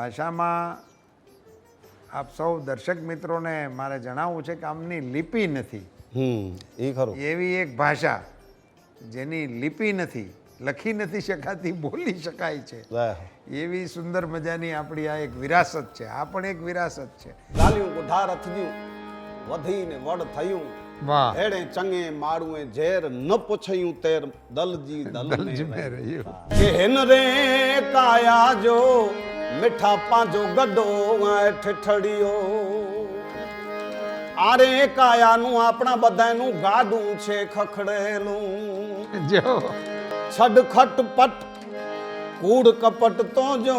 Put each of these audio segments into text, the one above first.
ભાષામાં આપ સૌ દર્શક મિત્રોને મારે જણાવવું છે કે આમની લિપિ નથી. એ ખરું. એવી એક ભાષા જેની લિપિ નથી લખી નથી શકાતી બોલી શકાય છે. એવી સુંદર મજાની આપણી આ એક વિરાસત છે. આ પણ એક વિરાસત છે. ગાલ્યું ગુઢા રથજ્યું વધીને વડ થયું. હેડે ચંગે મારુએ ઝેર ન પૂછયું તેર દલજી દલજી મે રહ્યું. કે હેન રે કાયા જો મીઠા પાંજો ગડો આય ઠઠડિયો આરે કાયાનું આપણા બધાનું ગાડું છે ખખડેલું જો છડ ખટપટ કૂડ કપટ તો જો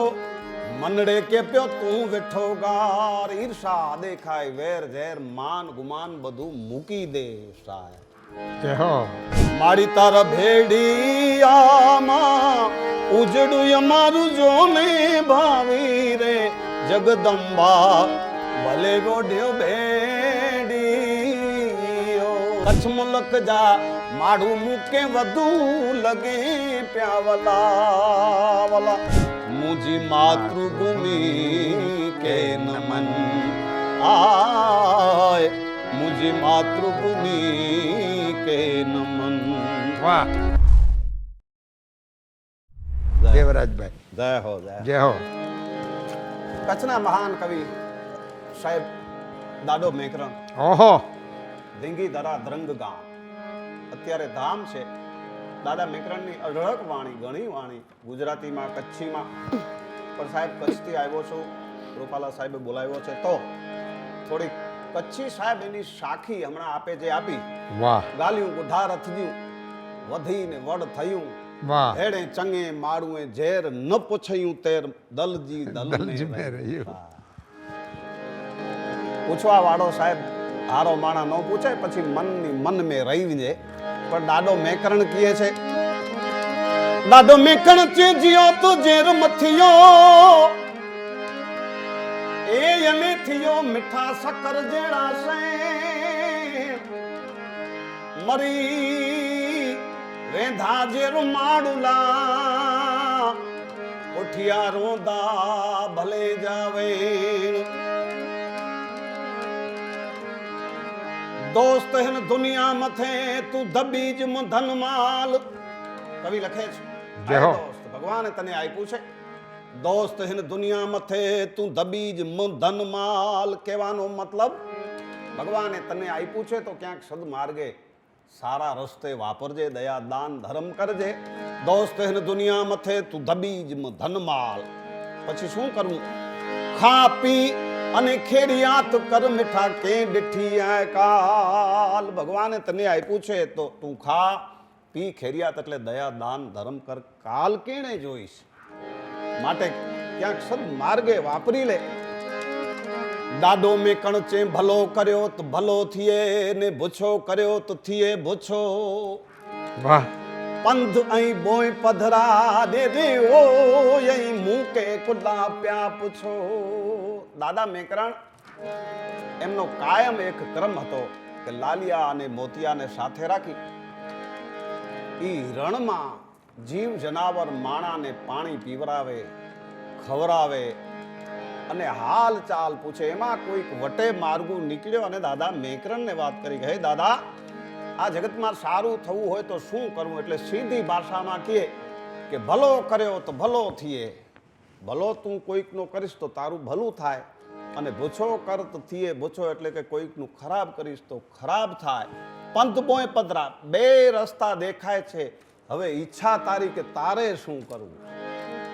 મનડે કે પ્યો તું વેઠો ગાર ઈર્ષા દેખાય વેર ઝેર માન ગુમાન બધું મૂકી દે સાય કે હો. મારી તારા ભેડિયામાં ઉજડું અમારું જોને ભાવી રે. જગદંબા, ભલે ગોઢ્યો ભેડિયો. કચ્છ મુલક જા માડું મૂકે વધુ લગે પ્યાવલા વલા મુજી માતૃભૂમિ કે નમન. આય, મુજી માતૃભૂમિ કે નમન. વાહ. દેવરાજભાઈ. જય હો જય જય હો. કચ્છના મહાન કવિ સાહેબ દાડો મેકરણ ઓહો. ધીંગી ધરા દ્રંગ ગામ. અત્યારે ધામ છે. દાદા મેકરણની અઢળક વાણી ઘણી વાણી ગુજરાતીમાં કચ્છીમાં. પણ સાહેબ કચ્છથી આવ્યો છું. રૂપાલા સાહેબે બોલાવ્યો છે. તો થોડીક કચ્છી સાહેબ એની સાખી હમણાં આપે જે આપી. વાહ. ગાલ્યું ગુઢા રથજ્યું વધીને વડ થયું. વાહ. હેડે ચંગે માળુએ ઝેર ન પૂછયું તેર દલજી દલજી મે રહ્યું. પૂછવા વાળો સાહેબ હારો માણા ન પૂછે પછી મનની મન મે રહી જાય. પણ દાડો મેકરણ કીએ છે. દાડો મેકણ ચેજ્યો તો ઝેર મથિયો. એ થયો મીઠા સકર જેડા સે મરી વેંધા જે માડુલા ઉઠિયા રોંદા ભલે જાવે. દોસ્ત હેન દુનિયા મથે તું દબીજ મધન ધન માલ કવિ લખે છે. જય હો. ભગવાને તને આપ્યું છે. દોસ્ત હેન દુનિયા મથે તું દબીજ ધન માલ કહેવાનો મતલબ, ભગવાને તને આપ્યું છે તો ક્યાંક સદમાર્ગે સારા રસ્તે વાપરજે, દયા, દાન, ધર્મ કરજે. દોસ્ત હેન દુનિયા મથે તું દબીજ ધન માલ. પછી શું કરવું? ખા પી અને ખેડિયાત કર મીઠા કે ડીઠી કાલ. ભગવાને તને આપ્યું છે તો તું ખા, પી ખેરિયાત એટલે દયા, દાન, ધર્મ કર. કાલ કેણે જોઈશ? માટે ક્યાંક સદમાર્ગે વાપરી લે. દાદો મેં કણચે ભલો કર્યો તો ભલો થીએ ને ભૂછો કર્યો તો થીએ ભૂછો. વાહ. પંથ અહીં બોય પધરા દે દે ઓ અહીં મૂકે કુડા પ્યા પૂછો. દાદા મેકરણ એમનો કાયમ એક ક્રમ હતો કે લાલિયા અને મોતિયાને સાથે રાખી. ઈ રણમાં જીવ જનાવર માણાને પાણી પીવરાવે, ખવરાવે અને હાલ ચાલ પૂછે. એમાં કોઈક વટે માર્ગું નીકળ્યો અને દાદા મેકરણને વાત કરી કે, હે દાદા, આ જગતમાં સારું થવું હોય તો શું કરવું? એટલે સીધી ભાષામાં કહે કે, ભલો કર્યો તો ભલો થઈએ ભલો તું કોઈકનો કરીશ તો તારું ભલું થાય. અને ભૂછો તો થયે ભૂછો એટલે કે કોઈકનું ખરાબ કરીશ તો ખરાબ થાય. પંથ બોય પદરા, બે રસ્તા દેખાય છે. હવે ઈચ્છા તારી કે તારે શું કરવું?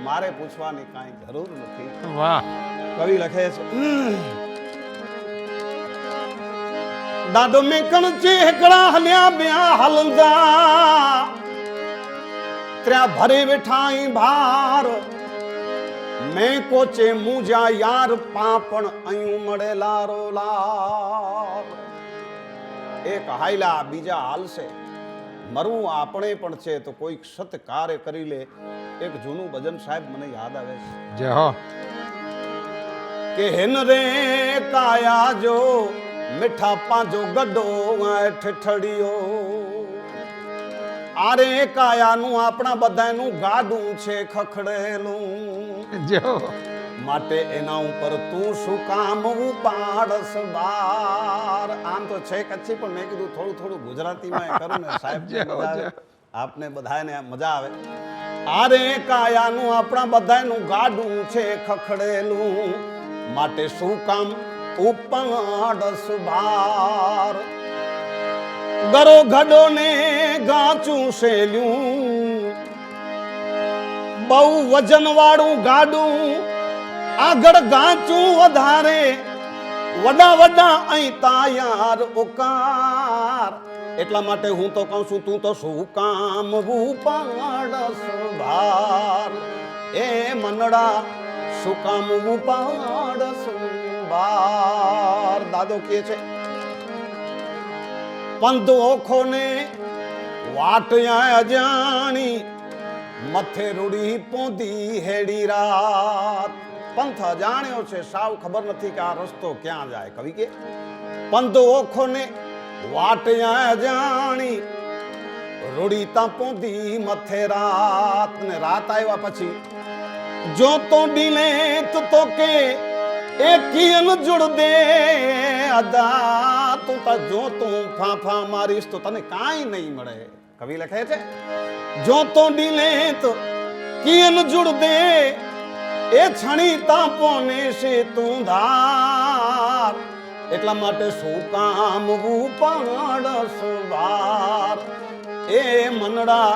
મારે પૂછવાની કાંઈ જરૂર નથી. વાહ. કવિ લખે છે દાદો મેં કણ હેકડા હલ્યા બ્યા હલંદા. ત્ર્યા ભરે બેઠાઈ ભાર. મેં કોચે મુજા યાર પાપણ અયું મળેલા રોલા એક હાયલા બીજા હાલશે. મરવું આપણે પણ છે તો કોઈક સત્કાર્ય કરી લે. એક જૂનું ભજન સાહેબ મને યાદ આવે છે. જય હો. કે હેન રે કાયા જો મીઠા પાંજો ગડો ઠઠડિયો આરે કાયાનું આપણા બધાનું ગાડું છે ખખડેલું. જય હો. માટે એના ઉપર તું શું કામ પાડસ બાર? આમ તો છે કચ્છી પણ મેં કીધું થોડું થોડું ગુજરાતીમાં કરું ને સાહેબ. આપને બધાને મજા આવે. આરે કાયાનું આપણા બધાનું ગાડું છે ખખડેલું. માટે શું કામ ઉપાડસ બાર? ગરો ઘડો ને ગાચું શેલ્યું બહુ વજન વાળું ગાડું આગળ ગાચું વધારે. વડા વડા અહીં તાયાર ઉકાર. એટલા માટે હું તો કહું છું, તું તો શું કામ ઉપાડસ ભાર એ મનડા, શું કામ ઉપાડસ ભાર દાદો કહે છે પંથ ઓખોને વાટ અજાણી, મથે રૂડી પોંધી હેડી રાત. પંથ અજાણ્યો છે, સાવ ખબર નથી કે આ રસ્તો ક્યાં જાય. કવિ કે, પંથ ઓખોને વાટ અજાણી, રૂડી તા પોંધી મથે રાત. ને રાત આવ્યા પછી, જો તો ડીલે તો કે એ કિયન જુડ દે અદા તું તા જો તું ફાફા મારીશ તો તને કાંઈ નહીં મળે. કવિ લખે છે, જો તો ડીલે કિયન જુડ દે એ છણી તાપોને છે તું ધાર. એટલા માટે શું કામ ઉપાડસ વાર એ મનડા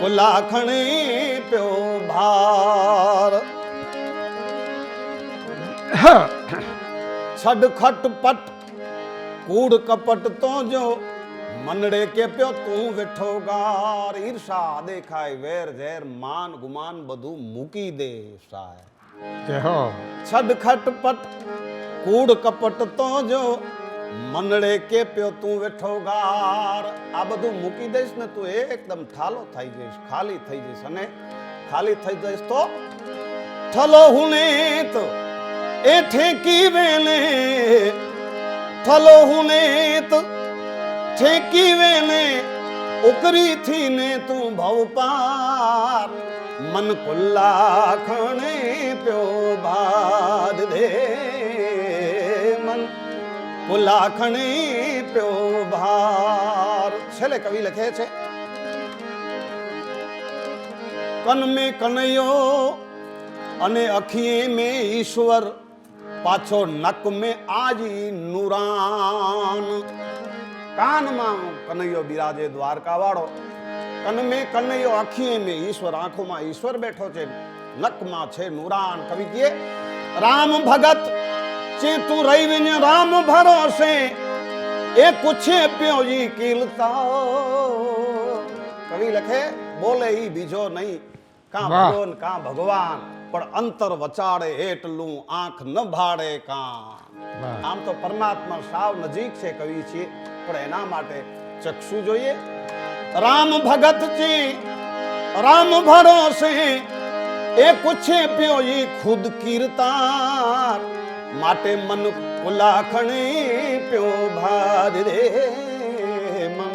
કુલાખણી પ્યો ભાર. છડ ખટપટ કૂડ કપટ તો જો મનડે કે પ્યો તું વેઠો ગાર ઈર્ષા દેખાય વેર ઝેર માન ગુમાન બધું મૂકી દે સાય. કેહો છડ ખટપટ કૂડ કપટ તો જો મનડે કે પ્યો તું વેઠો ગાર આ બધું મૂકી દઈશ ને તું એકદમ ઠાલો થઈ જઈશ ખાલી થઈ જઈશ. અને ખાલી થઈ જઈશ તો ઠલો હુને તો એ ઠેકી વેલે ઠલો હુને તો ઠેકી વેને ઉકરી થી ને તું ભવ પાર. મન કુલ્લા ખણે પ્યો બાદ દે. મન કુલ્લા ખણે પ્યો ભાર. છેલ્લે કવિ લખે છે કન મેં કનૈયો અને અખીએ મેં ઈશ્વર, પાછો નક મેં આજી નુરાન. કાનમાં કનૈયો બિરાજે દ્વારકા વાળો કન મેં કનૈયો આખીએ મે ઈશ્વર આંખોમાં ઈશ્વર બેઠો છે. નકમાં છે નુરાન. કવિ કહે રામ ભગત ચે તું રહીને રામ ભરોસે. એ કુછે પ્યોજી કિલતા. કવિ લખે બોલે ઈ બીજો નહીં. કા. ભગવાન કા ભગવાન. પણ અંતર વચાડે એટલું આંખ ન ભાડે કા. આમ તો પરમાત્મા સાવ નજીક છે કવિ છે પણ એના માટે ચક્ષુ જોઈએ. રામ ભગત છે રામ ભરોસે એ પૂછે પ્યો ઈ ખુદ કીર્તાર માટે મન કુલાખણી પ્યો ભાર રે મન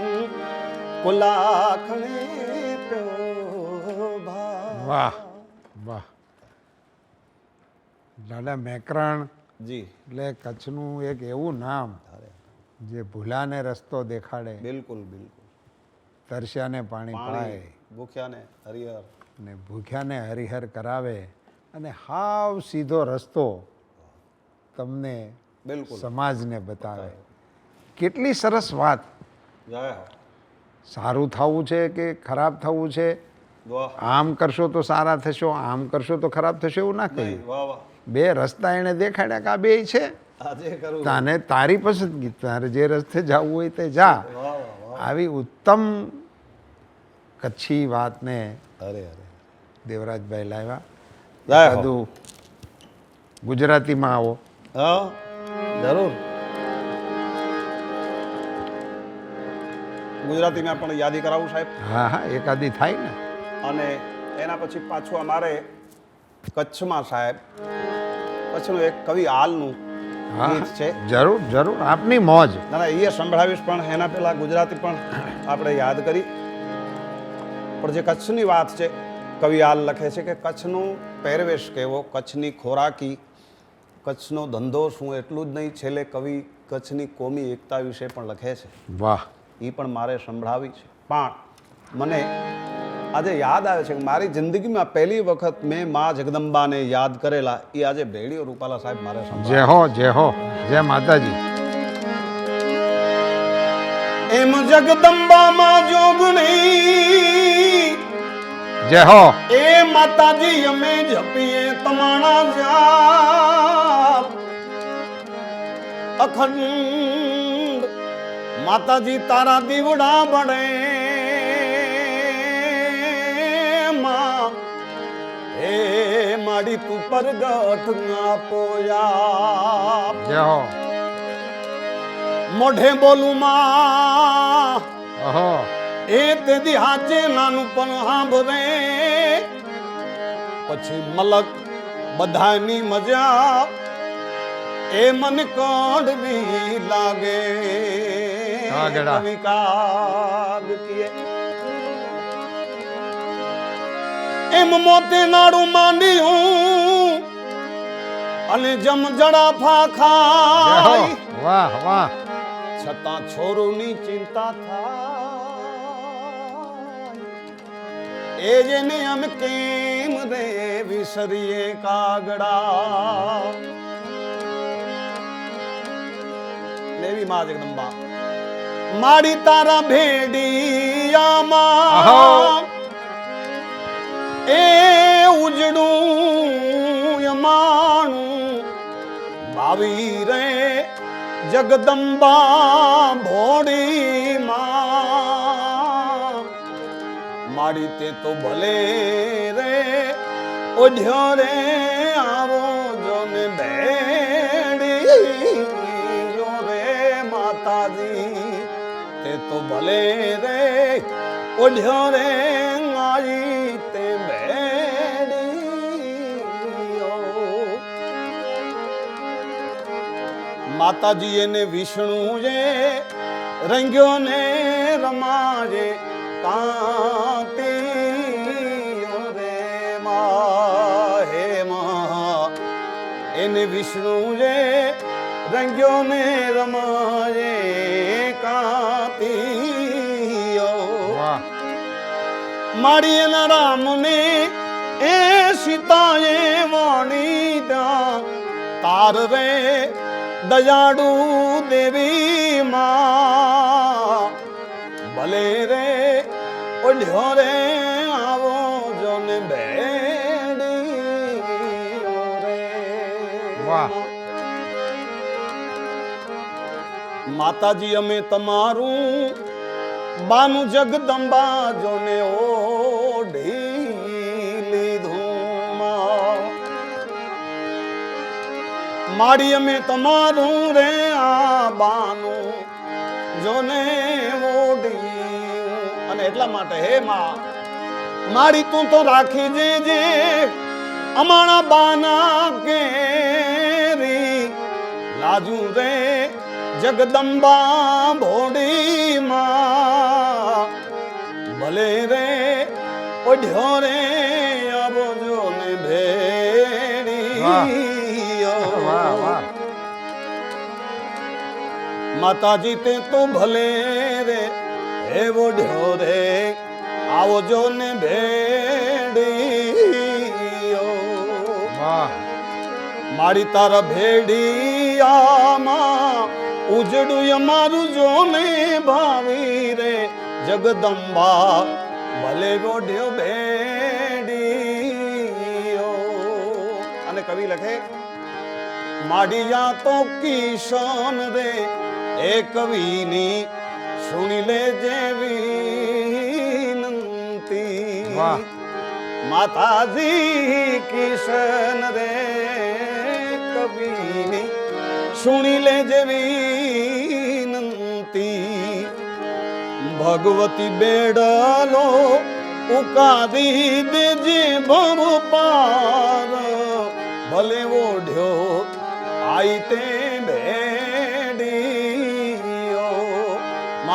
કુલાખણી પ્યો ભાર. વાહ વાહ. દાદા મેકરણ જી. એટલે કચ્છનું એક એવું નામ જે ભૂલાને રસ્તો દેખાડે બિલકુલ બિલકુલ. તરસ્યાને પાણી પાય ભૂખ્યાને હરિહર. ને ભૂખ્યાને હરિહર કરાવે અને હાવ સીધો રસ્તો તમને બિલકુલ. સમાજને બતાવે. કેટલી સરસ વાત. સારું થવું છે કે ખરાબ થવું છે? આમ કરશો તો સારા થશો આમ કરશો તો ખરાબ થશો એવું ના કહ્યું. બે રસ્તા એણે દેખાડ્યા કે આ બે છે? તાને તારી પસંદગી તારે જે રસ્તે જવું હોય તે જા. આવી ઉત્તમ કચ્છી વાતને અરે અરે. દેવરાજભાઈ લાવ્યા. બધું ગુજરાતીમાં આવો. જરૂર. ગુજરાતીમાં પણ યાદી કરાવું સાહેબ. હા હા એકાદી થાય ને. અને એના પછી પાછું અમારે કચ્છમાં સાહેબ કચ્છનું એક કવિ હાલનું ગીત છે. જરૂર જરૂર. આપની મોજ. ના ના એ સંભળાવીશ પણ એના પહેલા ગુજરાતી પણ આપણે યાદ કરી. પણ જે કચ્છની વાત છે કવિ હાલ લખે છે કે કચ્છનો પહેરવેશ કેવો? કચ્છની ખોરાકી કચ્છનો ધંધો શું એટલું જ નહીં? છેલ્લે કવિ કચ્છની કોમી એકતા વિશે પણ લખે છે. વાહ. એ પણ મારે સંભળાવી છે. પણ મને આજે યાદ આવે છે કે મારી જિંદગીમાં પહેલી વખત મેં મા જગદંબાને યાદ કરેલા એ આજે ભેડીઓ રૂપાલા સાહેબ મારે જય હો જય હો જય માતાજી. એમ જગદંબામાં જોગણી જય હો. એ માતાજી અમે જપીએ તમાણા જાપ. અખંડ માતાજી તારા દીવડા બળે માડી તું પરગટ ના પોયા. મોઢે બોલું માં. એ તેથી હાચે નાનું પણ સાંભળે પછી મલક બધાની મજા એ મને કડવી લાગે. કાગ કીએ. એમ મોતે નાડું માંડ્યું અને જમ જડા ફાખા વાહ વાહ છતાં છોરુની ચિંતા થાય. એ જેને અમે કેમ રે વિસરીએ કાગડા? લેવી માં જગદંબા માડી તારા. ભેડિયામાં એ ઉજડું યમાણું ભાવી રે જગદંબા ભોળી માં માડી તે તો ભલે રે ઓઢ્યો રે આવો જો ને ભેડી જો રે માતાજી. તે તો ભલે રે ઓઢ્યો રે આવી માતાજી એને વિષ્ણુ જે રંગ્યો ને રમાજે કાંતિઓ રે મા હે મા એને વિષ્ણુ જે રંગ્યો ને રમાજે વાહ. મારી એના રામને એ સીતાએ વાણી ત્યાં તાર રે દયાળુ દેવી માં ભલે રે ઓઢ્યો રે આવો જોને રે વાહ. માતાજી અમે તમારું બાનું જગદંબા જોને ઓઢી માડી અમે તમારું રે આ બાનું, જોને ઓઢી અને એટલા માટે હે માં, મારી તું તો રાખી દેજે, અમારા બાના કેરી લાજુ રે જગદંબા ભોડી માં ભલે રે ઓઢ્યો રે માતાજી તે તો ભલે રે હે ઓઢ્યો રે. આવો જો ને ભેડીયો. મારી તારા ભેડિયામાં ઉજડું અમારું જોને ભાવી રે. જગદંબા ભલે ગોઢ્યો ભેડીયો. અને કવિ લખે માડિયા તો કિશન રે એ કવિની સુણી લે જેવી નંતી. માતાજી કિશન રે કવિની સુણી લે જેવી નંતી ભગવતી બેડલો ઉકાદી દેજે ભવ પાર ભલે ઓઢ્યો આઈ તે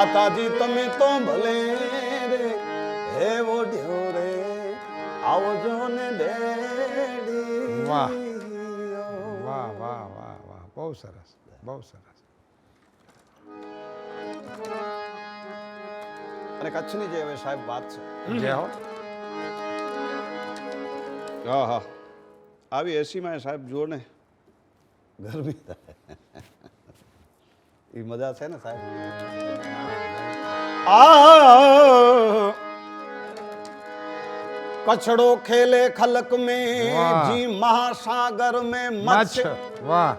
માતાજી તમે તો ભલે રે હે ઓઢ્યો રે. આવજો ને ડેડી. વાહ. વાહ વાહ વાહ વાહ. બહુ સરસ બહુ સરસ. અને કચ્છની જે હવે સાહેબ વાત છે. જે હો. હા હા. આવી એસીમાં સાહેબ જુઓ ને. ગરમી થાય. એ મજા છે ને સાહેબ આ કચડો ખેલે ખલક में વાહ. जी महासागर में મચ્છ मत्स्य વાહ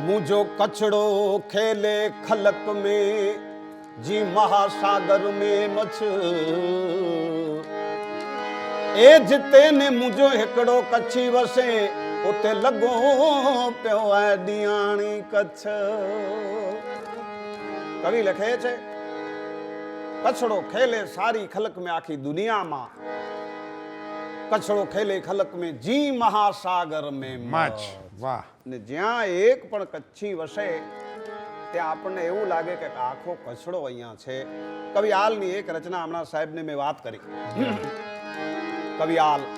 मुझो कचड़ो खेले खलक में जी महासागर में मछ ए जिते ने मुझो हिकड़ो कच्छी वसे उते लॻो पियो आहे ॾियाणी कच्छ કવિ લખે છે કચડો ખેલે સારી ખલક में આખી દુનિયામાં કચડો ખેલે ખલક में જી મહાસાગર में મચ્છ વાહ ને જ્યાં એક પણ કચ્છી વસે ત્યાં આપણને એવું લાગે કે આખો કચડો અહીંયા છે કવિયાલની એક રચના હમણાં સાહેબને મેં વાત કરી કવિયાલ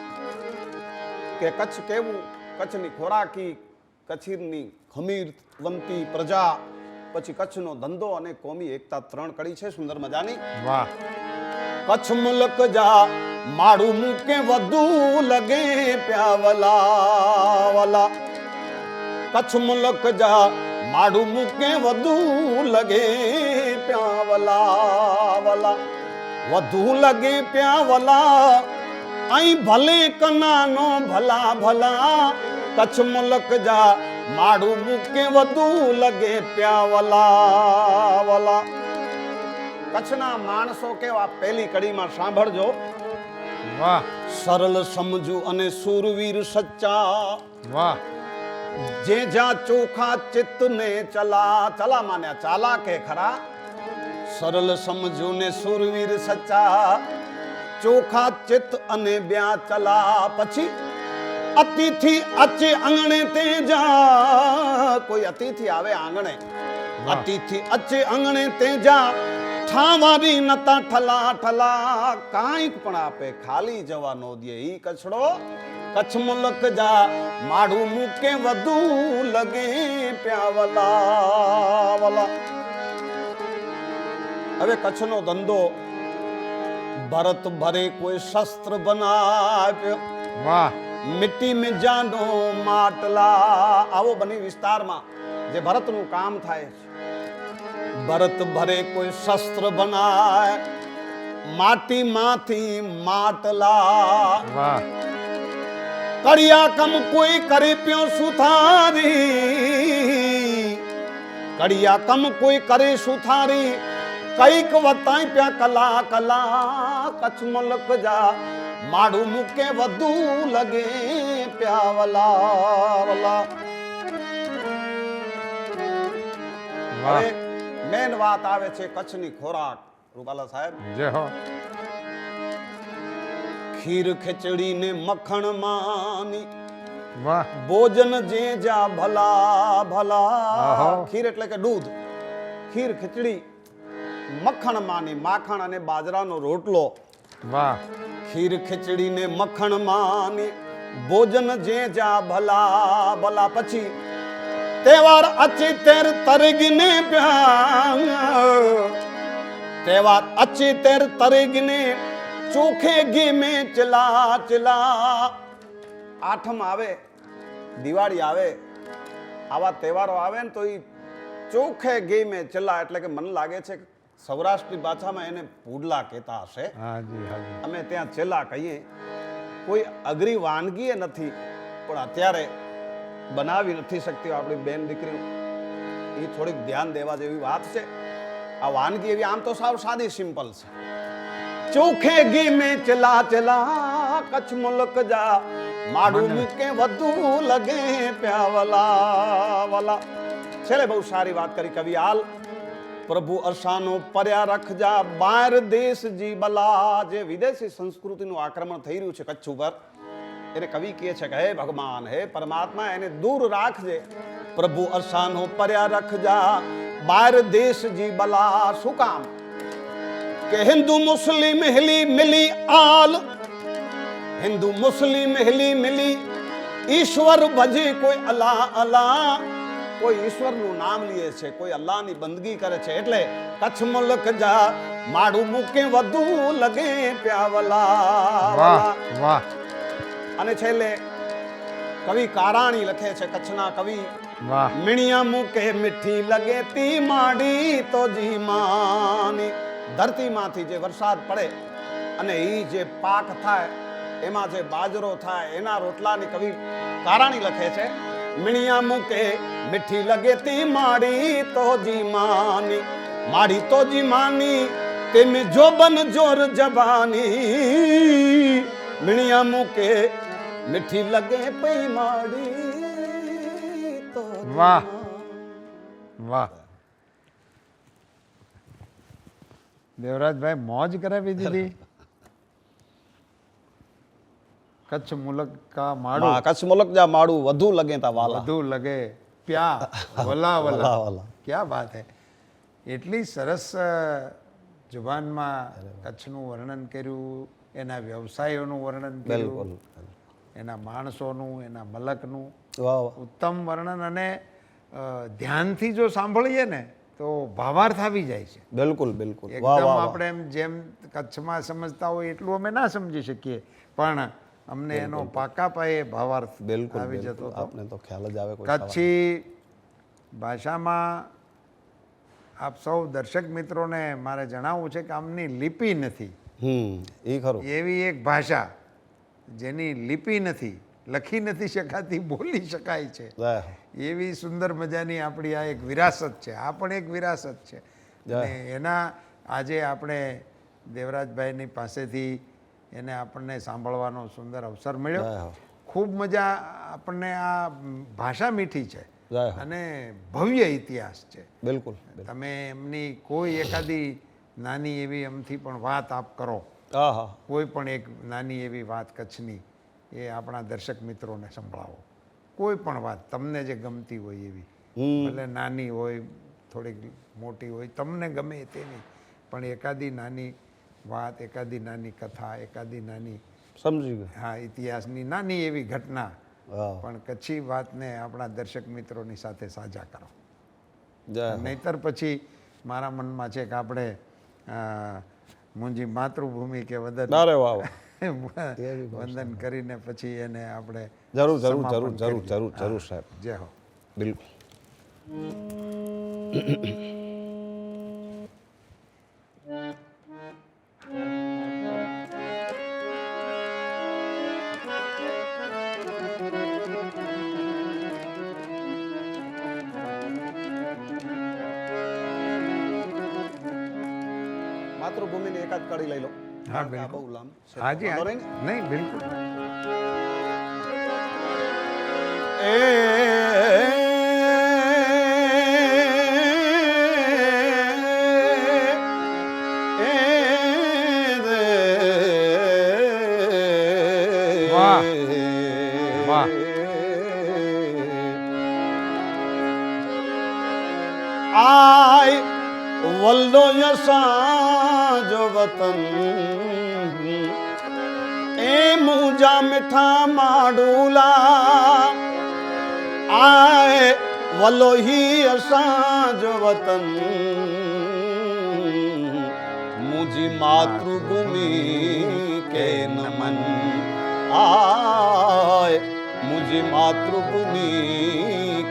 કે કચ્છ કેવું કચ્છની ખોરાકી કચ્છની ખમીરવંતી પ્રજા પછી કચ્છનો ધંધો અને કોમી એકતા ત્રણ કડી છે સુંદર મજાની. વાહ. કચ્છ મુલક જા માડું મૂકે વધુ લગે પ્યાવલા વલા કચ્છ મુલક જા માડું મૂકે વધુ લગે પ્યાવલા વલા વધુ લગે પ્યાવલા અહીં ભલે કનાનો ભલા ભલા કચ્છ મુલક જા માડું મૂકે વધુ લગે પ્યાવલા વલા. કચ્છના માણસો કેવા પહેલી કડીમાં સાંભળજો. વાહ. સરળ સમજુ અને સુરવીર સચ્ચા. વાહ. જે જા ચોખા ચિત્તને ચલા ચલા માન્યા ચાલા કે ખરા. સરળ સમજુ ને સુરવીર સચ્ચા. ચોખા ચિત્ત અને બ્યા ચલા પછી અતિથિ અચે આંગણે તે જા. કોઈ અતિથિ આવે આંગણે? અતિથિ અચે આંગણે તે જા. ઠાવારી નતા ઠલા ઠલા. કાંઈક પણ આપે ખાલી જવા નો દે ઈ કચડો. કચ્છ મુલક જા. માડું મૂકે વધુ લગે પ્યાવલા. વલા. હવે કચ્છનો ધંધો ભરત ભરે કોઈ શસ્ત્ર બનાવ્યો. વાહ. મિટ્ટી में જાનો માટલા. આવો બની વિસ્તારમાં જે ભરતનું કામ થાય છે. ભરત ભરે કોઈ શસ્ત્ર બનાય. માટીમાંથી માટલા. વાહ. કડિયા કમ કોઈ કરે પ્યો સુથારી. કડિયા કમ કોઈ કરે સુથારી. કંઈક વતાય પ્યા કલા કલા. કચ્છ મુલક જા. માડું મૂકે વધુ લગે પ્યાવલા વલા. હવે મેન વાત આવે છે કચ્છની ખોરાક. રૂપાલા સાહેબ. જય હો. ખીર ખીચડી ને મખણ માની. વાહ. ભોજન જે જા ભલા ભલા. ખીર એટલે કે દૂધ. ખીર ખીચડી મખણ માની માખણ અને બાજરાનો રોટલો. વાહ. ખીર ખીચડી ને મખણ માની, ભોજન જે જા ભલા ભલા પછી તહેવાર અચી તેર તરગને તહેવાર અચી તેર તરગને ચોખે ઘી મે ચલા ચલા. આઠમ આવે, દિવાળી આવે, આવા તહેવારો આવે ને તો એ ચોખે ઘી મે ચલા એટલે કે મને લાગે છે કે સૌરાષ્ટ્રની ભાષામાં એને પુડલા કહેતા હશે. હાજી હાજી અમે ત્યાં ચેલા કહીએ કોઈ અઘરી વાનગી નથી પણ અત્યારે બનાવી નથી શકતી આપણી બેન દીકરીઓ. એ થોડીક ધ્યાન દેવા જેવી વાત છે. આ વાનગી એવી આમ તો સાવ સાદી સિમ્પલ છે. ચોખે ઘી મેં ચલા ચલા કચ્છ મુલક જા માડું કે વધુ લગે પ્યાવલા વલા. છેલ્લે બહુ સારી વાત કરી કવિ હાલ પ્રભુ અરસાનો પર્યા રખજા, બાર દેશ જી બલા જે વિદેશી સંસ્કૃતિનું આક્રમણ થઈ રહ્યું છે કચ્છ ઉપર. એને કવિ કહે છે કે, હે ભગવાન, હે પરમાત્મા, એને દૂર રાખજે. પ્રભુ અરસાનો પર્યા રખજા, બાર દેશ જી બલા શું કામ? કે હિન્દુ મુસ્લિમ હિલી મિલી આલ. હિન્દુ મુસ્લિમ હિલી મિલી ઈશ્વર ભજી કોઈ અલા અલ્લાહ કોઈ ઈશ્વરનું નામ લે છે કોઈ અલ્લાહની બંદગી કરે છે એટલે કચ્છ મુલક જા માડું મૂકે વધુ લગે પ્યાવલા વાહ વાહ. અને છેલ્લે કવિ કારાણી લખે છે કચ્છના કવિ મીણિયા મૂકે મીઠી લગે તી માડી તો જી માની ધરતીમાંથી જે વરસાદ પડે અને એ જે પાક થાય એમાં જે બાજરો થાય એના રોટલાની કવિ કારાણી લખે છે. મીણિયા મૂકે મીઠી લગે તી માડી તો જી માની મારી તો જી માની તેમ જોબન જોર જબાની મીણિયા મૂકે મીઠી લગે પઈ માડી તો વાહ વાહ. દેવરાજભાઈ મોજ કરાવી દીધી કચ્છ મુલક કા માડું? કચ્છ મુલક જા માડું વધુ લગે તા વાલા. વધુ લગે. પ્યા વલા વલા. વલા. ક્યાં વાત હે? એટલી સરસ જુબાનમાં કચ્છનું વર્ણન કર્યું એના વ્યવસાયોનું વર્ણન કર્યું એના માણસોનું એના મલકનું. ઉત્તમ વર્ણન અને ધ્યાનથી જો સાંભળીએ ને તો ભાવાર્થ આવી જાય છે. બિલકુલ બિલકુલ. એકદમ. આપણે એમ જેમ કચ્છમાં સમજતા હોય એટલું અમે ના સમજી શકીએ. પણ અમને એનો પાકા પાયે ભાવાર્થ બિલકુલ આવી જતો આપને તો ખ્યાલ જ આવે કચ્છી ભાષામાં આપ સૌ દર્શક મિત્રોને મારે જણાવવું છે કે આમની લિપિ નથી. હમ એ ખરું. એવી એક ભાષા જેની લિપિ નથી લખી નથી શકાતી બોલી શકાય છે. એવી સુંદર મજાની આપણી આ એક વિરાસત છે. આ પણ એક વિરાસત છે. એના આજે આપણે દેવરાજભાઈની પાસેથી એને આપણને સાંભળવાનો સુંદર અવસર મળ્યો. ખૂબ મજા આપણને આ ભાષા મીઠી છે અને ભવ્ય ઇતિહાસ છે. બિલકુલ તમે એમની કોઈ એકાદી નાની એવી એમથી પણ વાત આપ કરો. કોઈ પણ એક નાની એવી વાત કચ્છની એ આપણા દર્શક મિત્રોને સંભળાવો. કોઈ પણ વાત તમને જે ગમતી હોય એવી. એટલે નાની હોય થોડીક મોટી હોય તમને ગમે તેવી પણ એકાદી નાની વાત એકાદી નાની કથા એકાદી નાની સમજી ગયો. હા ઇતિહાસની નાની એવી ઘટના. પણ કચ્છી વાતને આપણા દર્શક મિત્રોની સાથે સાજા કરો. નહીતર પછી મારા મનમાં છે કે આપણે મુંજી માતૃભૂમિ કે વદન વંદન કરીને પછી એને આપણે જરૂર જરૂર જરૂર જરૂર જરૂર જરૂર સાહેબ. જય હો. બિલકુલ. હા બિલકુલ. હાજી નહીં બિલકુલ. એ વાહ. આય વલ્લો યસાજો વતન. એ મુજા મીઠા માડુલા. આય વલોહી અસાજ વતન. મુજી માતૃભૂમિ કે નમન. આય મુજી માતૃભૂમિ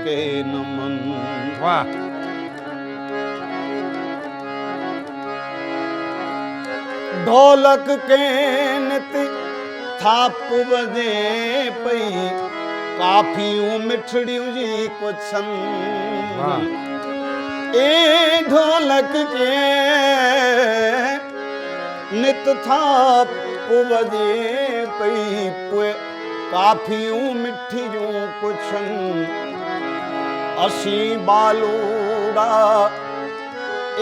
કે નમન. વાહ. ढोलक के नति थाप बजे पई काफियूं मिठड़ियूं जी कुछन वाह। ए ढोलक के नित थाप बजे पई पुए काफियूं मिठड़ियूं कुछन असी बालूड़ा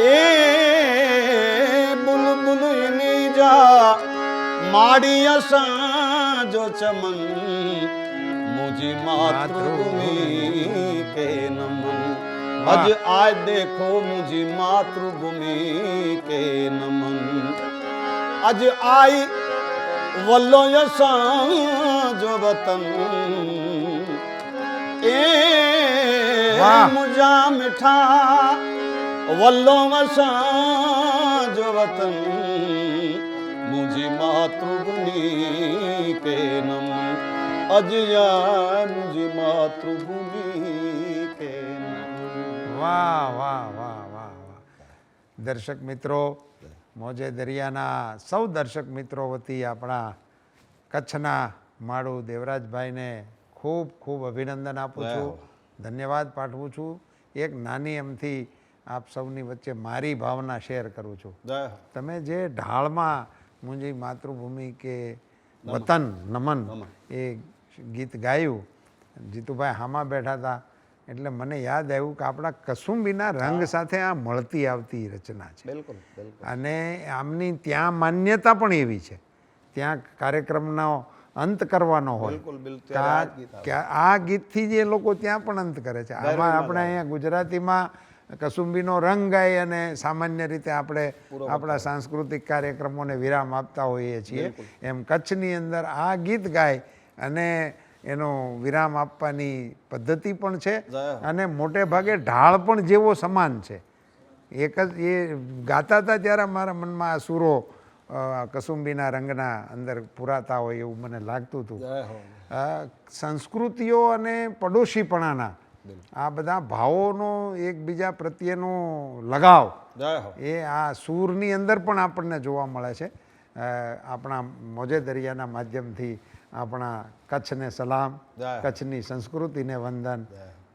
ए बुलबुल જા માડી સાજો ચમન મુજી માતૃભૂમિ કે નમન અજ આજ દેખો મુજી માતૃભૂમિ કે નમન અજ આઈ વલ્લો સાજો વતન એ મુજા મીઠા વલ્લો સાજો વતન મુજી માતૃભૂમિ કે નમ અજયા મુજી માતૃભૂમિ કે નમ વાહ વાહ વાહ વાહ વાહ. દર્શક મિત્રો મોજે દરિયાના સૌ દર્શક મિત્રો વતી આપણા કચ્છના માળુ દેવરાજભાઈને ખૂબ ખૂબ અભિનંદન આપું છું. ધન્યવાદ પાઠવું છું. એક નાની એમથી આપ સૌની વચ્ચે મારી ભાવના શેર કરું છું. તમે જે ઢાળમાં મુંજી માતૃભૂમિ કે વતન નમન એ ગીત ગાયું. જીતુભાઈ હામાં બેઠા હતા. એટલે મને યાદ આવ્યું કે આપણા કસુંબીના રંગ સાથે આ મળતી આવતી રચના છે. બિલકુલ અને આમની ત્યાં માન્યતા પણ એવી છે. ત્યાં કાર્યક્રમનો અંત કરવાનો હોય. આ ગીતથી જ એ લોકો ત્યાં પણ અંત કરે છે. આમાં આપણે અહીંયા ગુજરાતીમાં કસુંબીનો રંગ ગાય અને સામાન્ય રીતે આપણે આપણા સાંસ્કૃતિક કાર્યક્રમોને વિરામ આપતા હોઈએ છીએ. એમ કચ્છની અંદર આ ગીત ગાય અને એનો વિરામ આપવાની પદ્ધતિ પણ છે અને મોટે ભાગે ઢાળ પણ જેવો સમાન છે. એક જ એ ગાતા હતા ત્યારે મારા મનમાં આ સુરો કસુંબીના રંગના અંદર પુરાતા હોય એવું મને લાગતું હતું. સંસ્કૃતિઓ અને પડોશીપણાના આ બધા ભાવોનો એકબીજા પ્રત્યેનો લગાવ એ આ સૂરની અંદર પણ આપણને જોવા મળે છે. આપણા મોજે દરિયાના માધ્યમથી આપણા કચ્છને સલામ કચ્છની સંસ્કૃતિને વંદન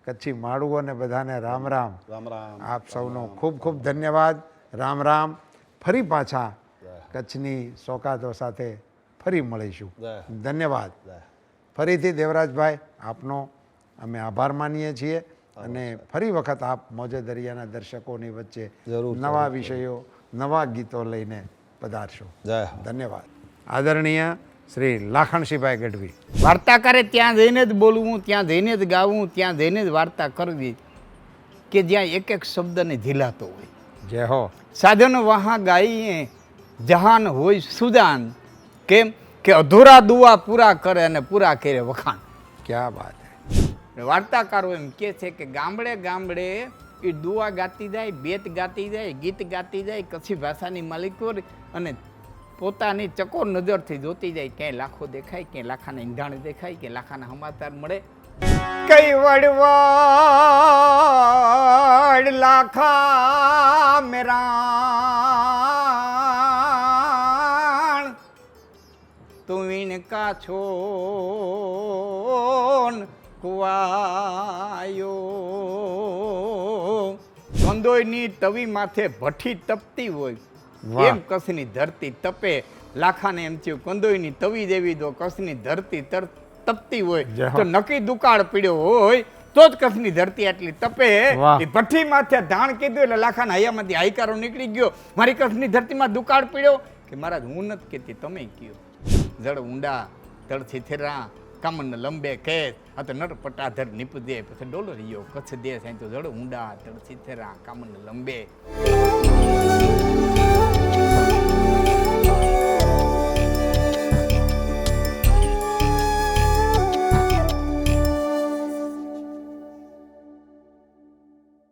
કચ્છી માળુઓને બધાને રામ રામ. રામ રામ. આપ સૌનો ખૂબ ખૂબ ધન્યવાદ. રામ રામ. ફરી પાછા કચ્છની સોકાતો સાથે ફરી મળીશું. ધન્યવાદ. ફરીથી દેવરાજભાઈ આપનો અમે આભાર માનીએ છીએ અને ફરી વખત આપ મોજે દરિયાના દર્શકોની વચ્ચે જરૂર, નવા વિષયો નવા ગીતો લઈને પધારશો. જય ધન્યવાદ. આદરણીય શ્રી લાખણસિંહભાઈ ગઢવી. વાર્તા કરે ત્યાં જઈને જ બોલવું ત્યાં જઈને જ ગાવું ત્યાં જઈને જ વાર્તા કરવી કે જ્યાં એક એક શબ્દને ઝીલાતો હોય. જય હો. સાધન વહા ગાઈએ જહાન હોય સુદાન કેમ કે અધૂરા દુઆ પૂરા કરે અને પૂરા કરે વખાણ. ક્યાં હે વાર્તાકારો એમ કે છે કે ગામડે ગામડે એ દુઆ ગાતી જાય, બેત ગાતી જાય, ગીત ગાતી જાય કચ્છી ભાષાની માલિકોર અને પોતાની ચકોર નજરથી જોતી જાય, ક્યાંય લાખો દેખાય, ક્યાંય લાખાના ઈંધાણ દેખાય કે લાખાના સમાચાર મળે. કઈ વડવાડ લાખા મેરાણ. તું વીણકા છો કુવાયો સંદોયની તવી માથે ભઠ્ઠી તપતી હોય. એમ કસની ધરતી તપે લાખાને એમ થયું કંદોયની તવી દેવી દો કસની ધરતી તપતી હોય. તો નક્કી દુકાળ પીડ્યો હોય તો જ કસની ધરતી આટલી તપે એ ભઠ્ઠી માથે ધાણ કીધું એટલે લાખાના હૈયામાંથી હાઈકારો નીકળી ગયો. મારી કસની ધરતીમાં દુકાળ પીડ્યો? કે મહારાજ હું નથી કહેતી તમે કયો? જળ ઊંડા જળ છીથેરા કામન લંબે કેસ આ તો નર પટાધર નીપદે, પછી ડોલરિયો કચ્છ દેશ અહીં તો જળ ઊંડા તળ થીથેરા કામન લંબે.